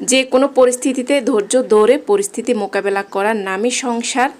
যে কোনো পরিস্থিতিতে ধৈর্য ধরে পরিস্থিতি মোকাবেলা করার নামই সংসার।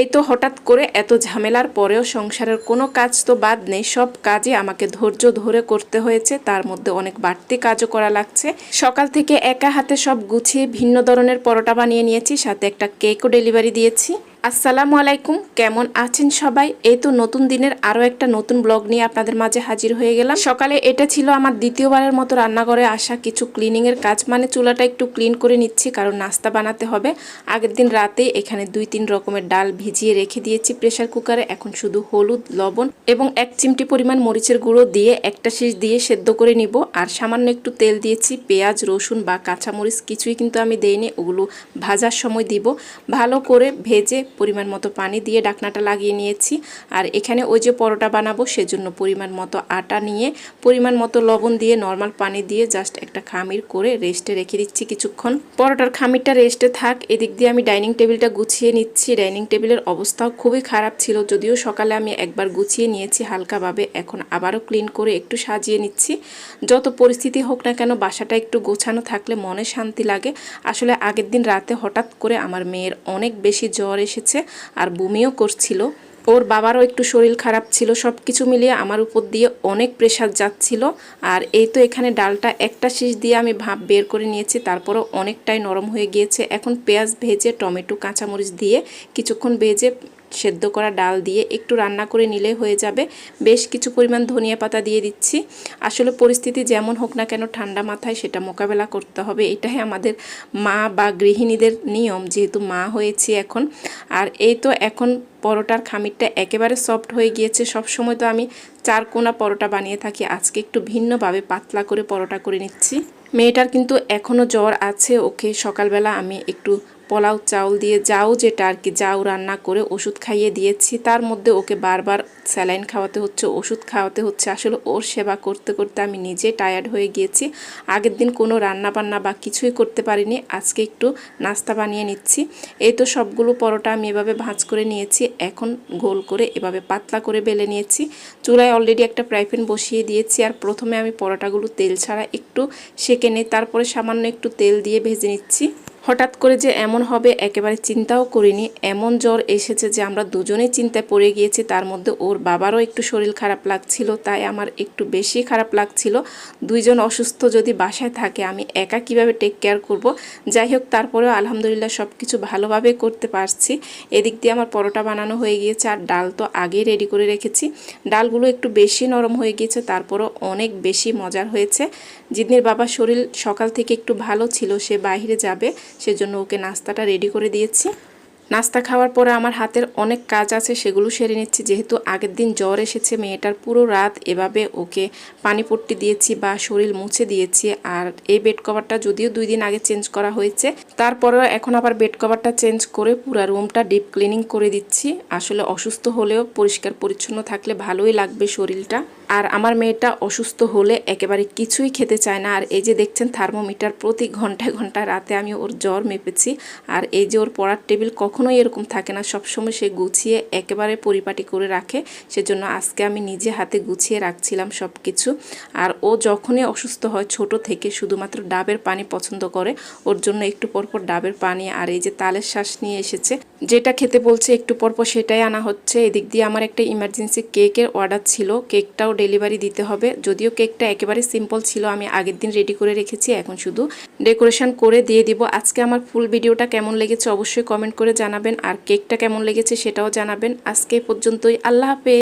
এই তো হঠাৎ করে এত ঝামেলার পরেও সংসারের কোনো কাজ তো বাদ নেই, সব কাজই আমাকে ধৈর্য ধরে করতে হয়েছে, তার মধ্যে অনেক বাড়তি কাজও করা লাগছে। সকাল থেকে একা হাতে সব গুছিয়ে ভিন্ন ধরনের পরোটা বানিয়ে নিয়েছি, সাথে একটা কেকও ডেলিভারি দিয়েছি। আসসালামু আলাইকুম, কেমন আছেন সবাই? এই তো নতুন দিনের আরও একটা নতুন ব্লগ নিয়ে আপনাদের মাঝে হাজির হয়ে গেলাম। সকালে এটা ছিল আমার দ্বিতীয়বারের মতো রান্নাঘরে আসা কিছু ক্লিনিংয়ের কাজ। মানে চুলাটা একটু ক্লিন করে নিচ্ছি, কারণ নাস্তা বানাতে হবে। আগের দিন রাতে এখানে দুই তিন রকমের ডাল ভিজিয়ে রেখে দিয়েছি প্রেশার কুকারে। এখন শুধু হলুদ, লবণ এবং এক চিমটি পরিমাণ মরিচের গুঁড়ো দিয়ে একটা শীষ দিয়ে সেদ্ধ করে নিব। আর সামান্য একটু তেল দিয়েছি, পেঁয়াজ, রসুন বা কাঁচামরিচ, কিছুই কিন্তু আমি দেইনি। ওগুলো ভাজার সময় দিব। ভালো করে ভেজে পরিমাণ মতো পানি দিয়ে ডাকনাটা লাগিয়ে নিয়েছি। আর এখানে ওই যে পরোটা বানাবো, সেজন্য পরিমাণ মতো আটা নিয়ে, পরিমাণ মতো লবণ দিয়ে নর্মাল পানি দিয়ে জাস্ট একটা খামির করে রেস্টে রেখে দিচ্ছি কিছুক্ষণ। পরোটার খামিরটা রেস্টে থাক, এদিক দিয়ে আমি ডাইনিং টেবিলটা গুছিয়ে নিচ্ছি। ডাইনিং টেবিলের অবস্থাও খুবই খারাপ ছিল, যদিও সকালে আমি একবার গুছিয়ে নিয়েছি হালকাভাবে, এখন আবারও ক্লিন করে একটু সাজিয়ে নিচ্ছি। যত পরিস্থিতি হোক না কেন, বাসাটা একটু গোছানো থাকলে মনে শান্তি লাগে। আসলে আগের দিন রাতে হঠাৎ করে আমার মেয়ের অনেক বেশি জ্বর এসেছে আর বমিও করছিল। ওর বাবারও একটু শরীর খারাপ ছিল সব কিছু মিলিয়ে আমার উপর দিয়ে অনেক প্রেশার যাচ্ছিল। আর এই তো এখানে ডালটা একটা শীষ দিয়ে আমি ভাপ বের করে নিয়েছি, তারপরও অনেকটাই নরম হয়ে গিয়েছে। এখন পেঁয়াজ ভেজে, টমেটো, কাঁচামরিচ দিয়ে কিছুক্ষণ ভেজে সেদ্ধ করা ডাল দিয়ে একটু রান্না করে নিলে হয়ে যাবে। বেশ কিছু পরিমাণ ধনিয়া পাতা দিয়ে দিচ্ছি। আসলে পরিস্থিতি যেমন হোক না কেন ঠান্ডা মাথায় সেটা মোকাবেলা করতে হবে। এটাই আমাদের মা বা গৃহিণীদের নিয়ম, যেহেতু মা হয়েছি এখন। আর এই তো এখন পরোটার খামিরটা একেবারে সফট হয়ে গিয়েছে। সব সময় তো আমি চার কোনা পরোটা বানিয়ে থাকি। আজকে একটু ভিন্নভাবে পাতলা করে পরোটা করে নিচ্ছি। মেয়েটার কিন্তু এখনও জ্বর আছে। ওকে সকালবেলা আমি একটু পোলাও, চাউল দিয়ে যাও যেটা আর কি, যাও রান্না করে ওষুধ খাইয়ে দিয়েছি। তার মধ্যে ওকে বারবার স্যালাইন খাওয়াতে হচ্ছে, ওষুধ খাওয়াতে হচ্ছে। আসলে ওর সেবা করতে করতে আমি নিজে টায়ার্ড হয়ে গিয়েছি। আগের দিন কোনো রান্না বান্না বা কিছুই করতে পারিনি, আজকে একটু নাস্তা বানিয়ে নিচ্ছি। এই তো সবগুলো পরোটা আমি এভাবে ভাঁজ করে নিয়েছি, এখন গোল করে এভাবে পাতলা করে বেলে নিয়েছি। চুলায় অলরেডি একটা প্রাইফেন বসিয়ে দিয়েছি আর প্রথমে আমি পরোটাগুলো তেল ছাড়া একটু সেঁকে নিই, তারপরে সামান্য একটু তেল দিয়ে ভেজে নিচ্ছি। হঠাৎ করে যে এমন হবে, একেবারে চিন্তাও করিনি। এমন জ্বর এসেছে যে আমরা দুজনেই চিন্তায় পড়ে গিয়েছি, তার মধ্যে ওর বাবারও একটু শরীর খারাপ লাগছিল, তাই আমার একটু বেশি খারাপ লাগছিল। দুইজন অসুস্থ যদি বাসায় থাকে, আমি একা কীভাবে টেক কেয়ার করব? যাই হোক, তারপরেও আলহামদুলিল্লাহ সব কিছু ভালোভাবে করতে পারছি। এদিক দিয়ে আমার পরোটা বানানো হয়ে গিয়েছে, আর ডাল তো আগেই রেডি করে রেখেছি। ডালগুলো একটু বেশি নরম হয়ে গিয়েছে, তারপরও অনেক বেশি মজার হয়েছে। জিদনির বাবার শরীর সকাল থেকে একটু ভালো ছিল, সে বাইরে যাবে। সেজন্য ওকে নাস্তাটা রেডি করে দিয়েছি। নাস্তা খাওয়ার পরে আমার হাতের অনেক কাজ আছে, সেগুলো সেরে নিচ্ছি। যেহেতু আগের দিন জ্বর এসেছে, মেয়েটার পুরো রাত এভাবে ওকে পানি পট্টি দিয়েছি বা শরীর মুছে দিয়েছি। আর এই বেড কভারটা যদিও দুই দিন আগে চেঞ্জ করা হয়েছে, তারপরেও এখন আবার বেড কভারটা চেঞ্জ করে পুরো রুমটা ডিপ ক্লিনিং করে দিচ্ছি। আসলে অসুস্থ হলেও পরিষ্কার পরিচ্ছন্ন থাকলে ভালোই লাগবে শরীরটা। আর আমার মেয়েটা অসুস্থ হলে একেবারে কিছুই খেতে চায় না। আর এই যে দেখছেন থার্মোমিটার প্রতি ঘন্টায় ঘন্টায় রাতে আমি ওর জ্বর মেপেছি। আর এই যে ওর পড়ার টেবিল কখনোই এরকম থাকে না। সবসময় সে গুছিয়ে একেবারে পরিপাটি করে রাখে। সেজন্য আজকে আমি নিজে হাতে গুছিয়ে রাখছিলাম সব কিছু আর ও যখনই অসুস্থ হয় ছোট থেকে শুধুমাত্র ডাবের পানি পছন্দ করে। ওর জন্য একটু পরপর ডাবের পানি আর এই যে তালের শ্বাস নিয়ে এসেছে যেটা খেতে বলছে একটু পর পর সেটাই আনা হচ্ছে। এদিক দিয়ে আমার একটা ইমার্জেন্সি কেকের অর্ডার ছিল। কেকটাও ডেলিভারি দিতে হবে। যদিও কেকটা একেবারে সিম্পল ছিল, আমি আগের দিন রেডি করে রেখেছি, এখন শুধু ডেকোরেশন করে দিয়ে দিব। আজকে আমার ফুল ভিডিওটা কেমন লেগেছে অবশ্যই কমেন্ট করে জানাবেন, আর কেকটা কেমন লেগেছে সেটাও জানাবেন। আজকে পর্যন্তই, আল্লাহ হাফেজ।